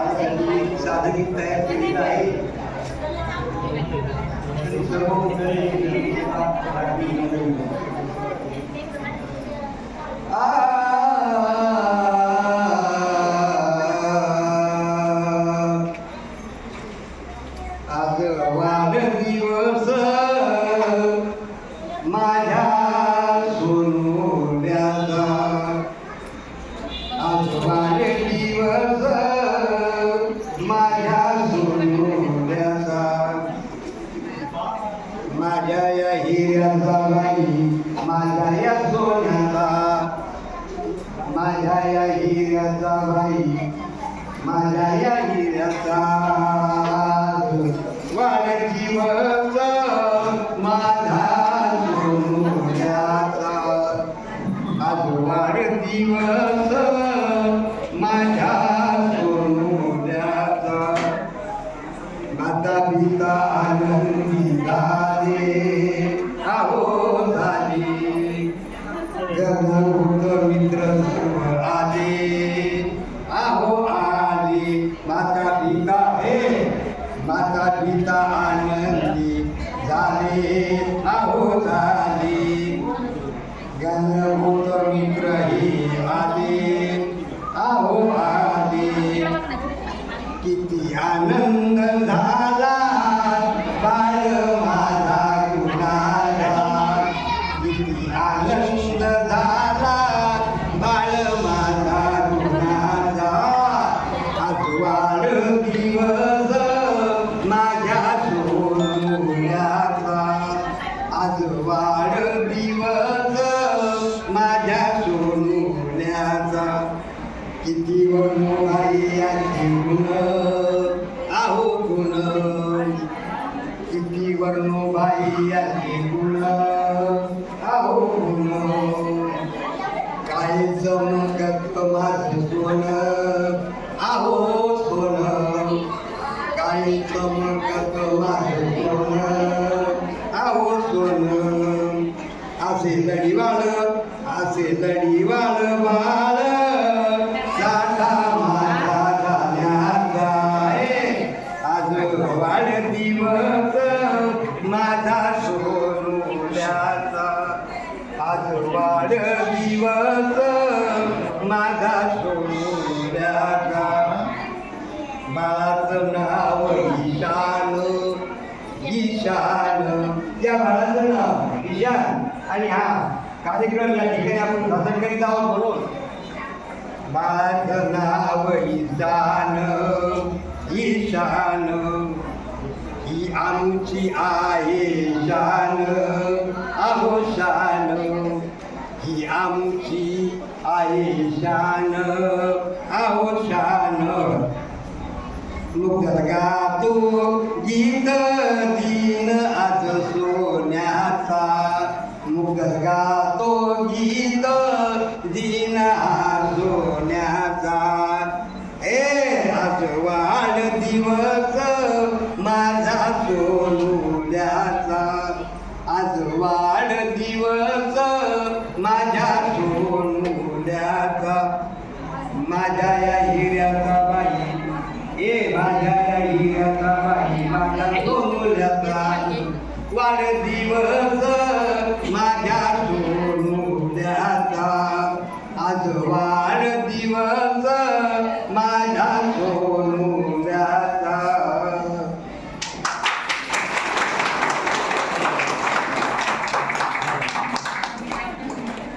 बाळासाठी साधकी तयार केलेली आहे आणि सर्व मंडळी एका पाठीमागे आ आज वाढदिवस माझ्या बाई माझ्या या सोन्याचा माझ्या या हिऱ्याचा बाई माझ्या या हिऱ्याचा वाढदिवस माझा सोनुल्याचा आज वाढदिवस माझ्या सोन्याचा माता पिता आनंदी झाले. गणभूत मित्र आले आहो आले माता पिता हे। माता पिता आनंदी झाले आहो झाले गणभूत मित्र हे आले आहो आले किती आनंद झाला। पुण्याचा आज वाढदिवस माझ्या सोनू सोनुल्याचा किती वनवाई आजी गुण. आहो गुण किती वर्णोबाई आजी गुण. आहो गुण काय चमकत माझ सोन? आहो सोन काय चमकत माझ असे लढीवाळ असे लढीवाळ बाळ. साठा माझा झाल्याचा. आहे. आज वाढदिवस माझा सोनुल्याचा आज वाढदिवस माझा सोनुल्याचा बाळाचं करणं विजन. आणि हा कार्यक्रम या ठिकाणी आपण सादर करीत आहोत म्हणून. माझं नाव ईशान ईशान ही आमची आहे शान आहो शान ही आमची आहे शान आहो शान. मुगल गातो गीत मुगल गीत दिन आजोण्याचा. ए आज वाढदिवस माझा सोनुल्याचा आज दिवस माझ्या सोनुल्याचा माझ्या या हिऱ्याचा बाई ए माझ्या या हिऱ्याचा बाई माझ्या सोनुल्याचा वाढदिवस